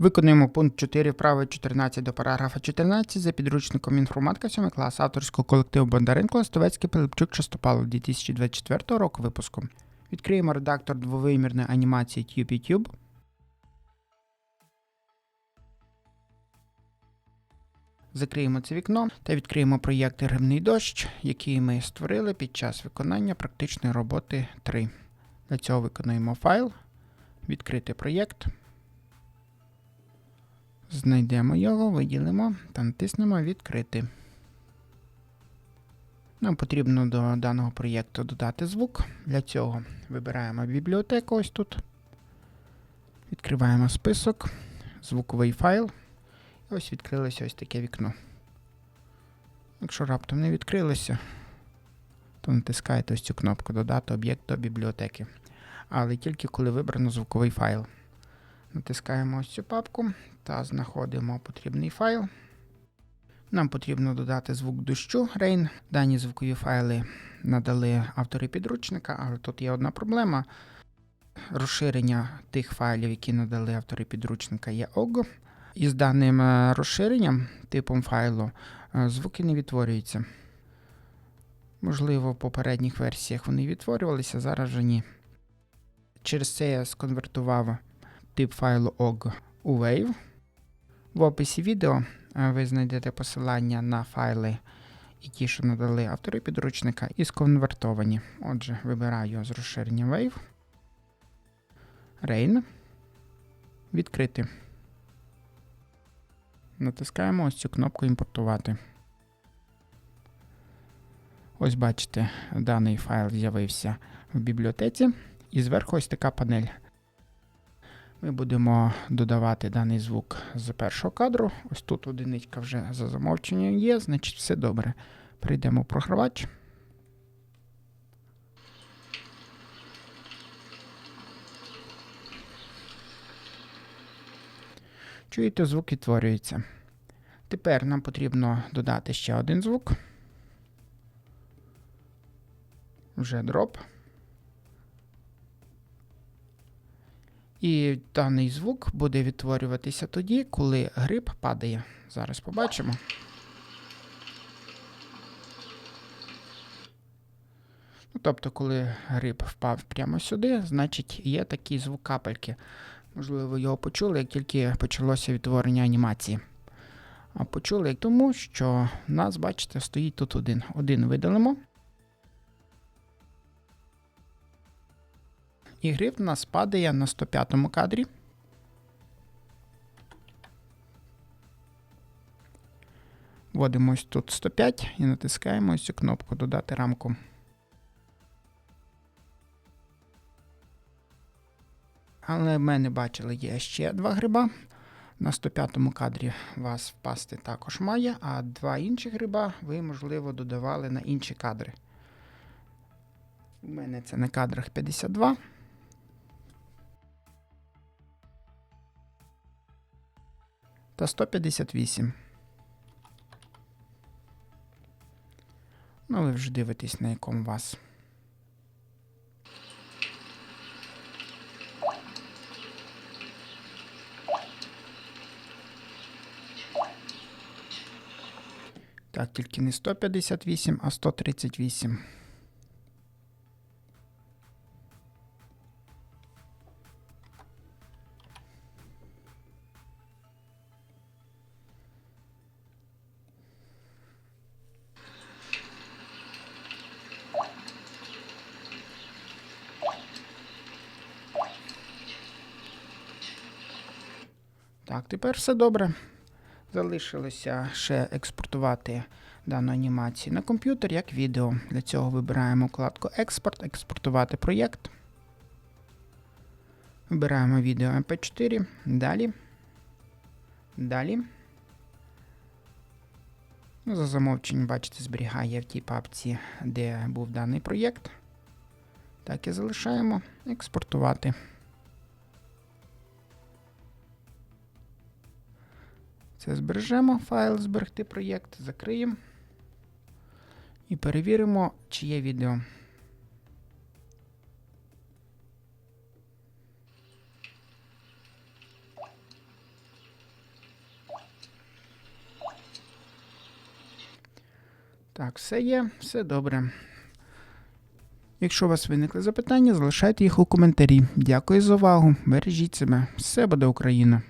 Виконуємо пункт 4 вправи 14 до параграфа 14 за підручником інформатика 7 клас авторського колективу Бондаренко Листовецький Пилипчук Частопалов 2024 року випуску. Відкриємо редактор двовимірної анімації TubeTube. Закриємо це вікно та відкриємо проєкт Гривний дощ, який ми створили під час виконання практичної роботи 3. Для цього виконуємо файл, відкрити проєкт. Знайдемо його, виділимо та натиснемо Відкрити. Нам потрібно до даного проєкту додати звук. Для цього вибираємо бібліотеку ось тут. Відкриваємо список, звуковий файл. І ось відкрилося ось таке вікно. Якщо раптом не відкрилося, то натискаєте ось цю кнопку Додати об'єкт до бібліотеки. Але тільки коли вибрано звуковий файл. Натискаємо ось цю папку та знаходимо потрібний файл. Нам потрібно додати звук дощу Rain. Дані звукові файли надали автори підручника, але тут є одна проблема. Розширення тих файлів, які надали автори підручника, є OGG. І з даним е, розширенням, типом файлу, е, звуки не відтворюються. Можливо, в попередніх версіях вони відтворювалися, зараз вже ні. Через це я сконвертував тип файлу OGG у Wave. В описі відео е, ви знайдете посилання на файли, які що надали автори підручника, і сконвертовані. Отже, вибираю з розширенням Wave. Rain. Відкрити. Натискаємо ось цю кнопку імпортувати. Ось бачите, даний файл з'явився в бібліотеці. І зверху ось така панель. Ми будемо додавати даний звук з першого кадру. Ось тут одиничка вже за замовченням є, значить все добре. Прийдемо в програвач. Чуєте, звук відтворюється. Тепер нам потрібно додати ще один звук. Вже дроп. І даний звук буде відтворюватися тоді, коли гриб падає. Зараз побачимо. Ну, тобто, коли гриб впав прямо сюди, значить є такий звук капельки. Можливо, його почули, як тільки почалося відтворення анімації. А почули тому, що в нас, бачите, стоїть тут один. Один видалимо. І гриф у нас падає на 105 кадрі. Вводимо ось тут 105 і натискаємо цю кнопку Додати рамку. Але ми не бачили, є ще два гриба. На 105 кадрі вас впасти також має, а два інші гриба ви, можливо, додавали на інші кадри. У мене це на кадрах 52. Та 158. Ну, ви вже дивитесь, на якому вас. Так, тільки не 158, а 138. Так, тепер все добре. Залишилося ще експортувати дану анімацію на комп'ютер як відео. Для цього вибираємо вкладку Експорт, експортувати проєкт. Вибираємо відео MP4. Далі. Далі. Ну, За замовченням, бачите, зберігає в тій папці, де був даний проєкт. Так і залишаємо. Експортувати. Це збережемо, файл зберегти проєкт, закриємо. І перевіримо, чи є відео. Так, все є, все добре. Якщо у вас виникли запитання, залишайте їх у коментарі. Дякую за увагу. Бережіть себе. Все буде Україна!